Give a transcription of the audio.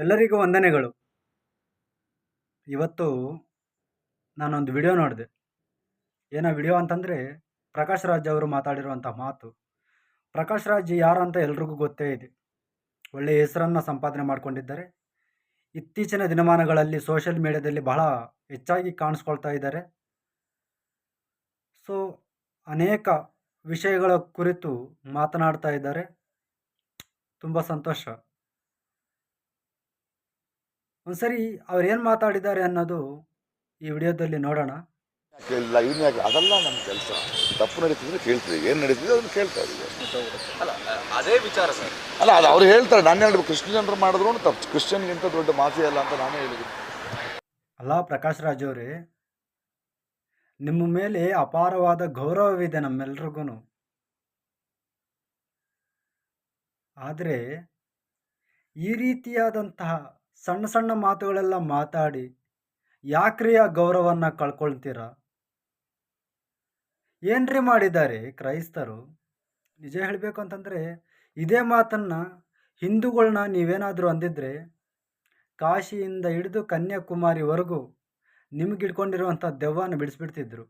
ಎಲ್ಲರಿಗೂ ವಂದನೆಗಳು. ಇವತ್ತು ನಾನೊಂದು ವಿಡಿಯೋ ನೋಡಿದೆ. ಏನೋ ವಿಡಿಯೋ ಅಂತಂದರೆ ಪ್ರಕಾಶ್ ರಾಜ್ ಅವರು ಮಾತಾಡಿರುವಂಥ ಮಾತು. ಪ್ರಕಾಶ್ ರಾಜ್ ಯಾರು ಅಂತ ಎಲ್ರಿಗೂ ಗೊತ್ತೇ ಇದೆ. ಒಳ್ಳೆಯ ಹೆಸರನ್ನು ಸಂಪಾದನೆ ಮಾಡಿಕೊಂಡಿದ್ದಾರೆ. ಇತ್ತೀಚಿನ ದಿನಮಾನಗಳಲ್ಲಿ ಸೋಷಿಯಲ್ ಮೀಡಿಯಾದಲ್ಲಿ ಬಹಳ ಹೆಚ್ಚಾಗಿ ಕಾಣಿಸ್ಕೊಳ್ತಾ ಇದ್ದಾರೆ. ಸೊ ಅನೇಕ ವಿಷಯಗಳ ಕುರಿತು ಮಾತನಾಡ್ತಾ ಇದ್ದಾರೆ. ತುಂಬ ಸಂತೋಷ. ಒಂದ್ಸರಿ ಅವ್ರು ಏನು ಮಾತಾಡಿದ್ದಾರೆ ಅನ್ನೋದು ಈ ವಿಡಿಯೋದಲ್ಲಿ ನೋಡೋಣ. ಕೇಳಿಲ್ಲ ಇವ್ನು ಯಾಕೆ ಅದಲ್ಲ ನಮ್ಮ ಕೆಲಸ. ತಪ್ಪು ನಡೀತಿದ್ರೆ ಕೇಳ್ತೀವಿ. ಏನು ನಡೀತಿದೆ ಅದನ್ನು ಕೇಳ್ತಾ ಇದೀವಿ ಅಲ್ಲ ಅದೇ ವಿಚಾರ ಸರ್. ಅಲ್ಲ ಅದು ಅವ್ರು ಹೇಳ್ತಾರೆ ನಾನು ಹೇಳ್ಬೇಕು ಜನರು ಮಾಡಿದ್ರು ತಪ್ಪು. ಕ್ರಿಶ್ಚಿಯನ್ಗಿಂತ ದೊಡ್ಡ ಮಾಫಿ ಅಲ್ಲ ಅಂತ ನಾನೇ ಹೇಳಿದ್ದೀನಿ. ಅಲ್ಲ ಪ್ರಕಾಶ್ ರಾಜ್ ಅವರೇ ನಿಮ್ಮ ಮೇಲೆ ಅಪಾರವಾದ ಗೌರವವಿದೆ ನಮ್ಮೆಲ್ರಿಗೂ ಆದರೆ ಈ ರೀತಿಯಾದಂತಹ ಸಣ್ಣ ಸಣ್ಣ ಮಾತುಗಳೆಲ್ಲ ಮಾತಾಡಿ, ಯಾಕ್ರಿ ಗೌರವವನ್ನು ಕಳ್ಕೊಳ್ತೀರ? ಏನ್ರಿ ಮಾಡಿದ್ದಾರೆ ಕ್ರೈಸ್ತರು? ನಿಜ ಹೇಳಬೇಕು ಅಂತಂದರೆ ಇದೇ ಮಾತನ್ನು ಹಿಂದೂಗಳನ್ನ ನೀವೇನಾದರೂ ಅಂದಿದ್ರೆ, ಕಾಶಿಯಿಂದ ಹಿಡಿದು ಕನ್ಯಾಕುಮಾರಿವರೆಗೂ ನಿಮ್ಗೆ ಇಟ್ಕೊಂಡಿರುವಂಥ ದೆವ್ವನ ಬಿಡಿಸ್ಬಿಡ್ತಿದ್ರು.